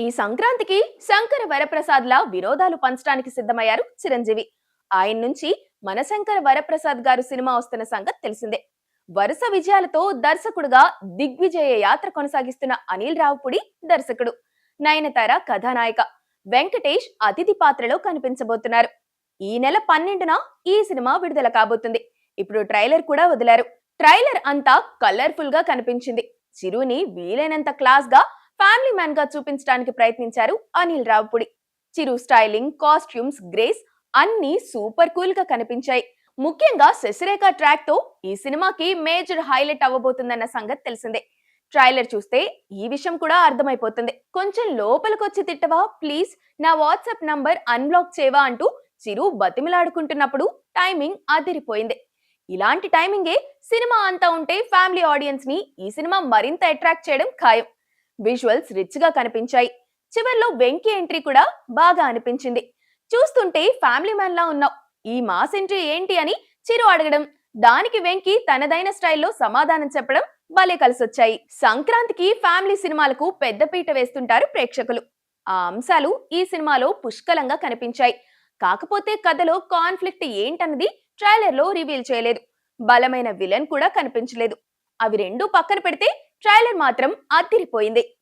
ఈ సంక్రాంతికి శంకర వరప్రసాద్ లా వినోదాలు పంచడానికి సిద్ధమయ్యారు చిరంజీవి. ఆయన నుంచి మన శంకర వరప్రసాద్ గారు సినిమా వస్తున్న సంగతి తెలిసిందే. వరుస విజయాలతో దర్శకుడుగా దిగ్విజయ యాత్ర కొనసాగిస్తున్న అనిల్ రావుపుడి దర్శకుడు. నయనతార కథానాయిక. వెంకటేష్ అతిథి పాత్రలో కనిపించబోతున్నారు. ఈ నెల పన్నెండున ఈ సినిమా విడుదల కాబోతుంది. ఇప్పుడు ట్రైలర్ కూడా వదిలారు. ట్రైలర్ అంతా కలర్ఫుల్గా కనిపించింది. చిరుని వీలైనంత క్లాస్గా ఫ్యామిలీ మ్యాన్గా చూపించడానికి ప్రయత్నించారు Anil Ravipudi. Chiru styling costumes grace అన్ని సూపర్ కూల్గా కనిపించాయి. ముఖ్యంగా శశిరేఖ ట్రాక్తో ఈ సినిమాకి మేజర్ హైలైట్ అవ్వబోతుందన్న సంగతి తెలిసిందే. ట్రైలర్ చూస్తే ఈ విషయం కూడా అర్థమైపోతుంది. కొంచెం లోపలికొచ్చి తిట్టవా? ప్లీజ్ నా వాట్సాప్ నంబర్ అన్బ్లాక్ చేయవా అంటూ చిరు బతిమిలాడుకుంటున్నప్పుడు టైమింగ్ అదిరిపోయింది. ఇలాంటి టైమింగే సినిమా అంతా ఉంటే ఫ్యామిలీ ఆడియన్స్ని ఈ సినిమా మరింత అట్రాక్ట్ చేయడం ఖాయం. విజువల్స్ రిచ్గా కనిపించాయి. చివర్లో వెంకీ ఎంట్రీ కూడా బాగా అనిపించింది. చూస్తుంటే ఫ్యామిలీ మ్యాన్ లా ఉన్నావు. ఈ మాస్ ఎంట్రీ ఏంటి అని చిరు అడగడం దానికి వెంకీ తనదైన స్టైల్లో సమాధానం చెప్పడం భలే కలిసొచ్చాయి. సంక్రాంతికి ఫ్యామిలీ సినిమాలకు పెద్దపీట వేస్తుంటారు ప్రేక్షకులు. ఆ అంశాలు ఈ సినిమాలో పుష్కలంగా కనిపించాయి. కాకపోతే కథలో కాన్ఫ్లిక్ట్ ఏంటన్నది ట్రైలర్లో రివీల్ చేయలేదు. బలమైన విలన్ కూడా కనిపించలేదు. అవి రెండు పక్కన పెడితే ట్రైలర్ మాత్రం అదిరిపోయింది.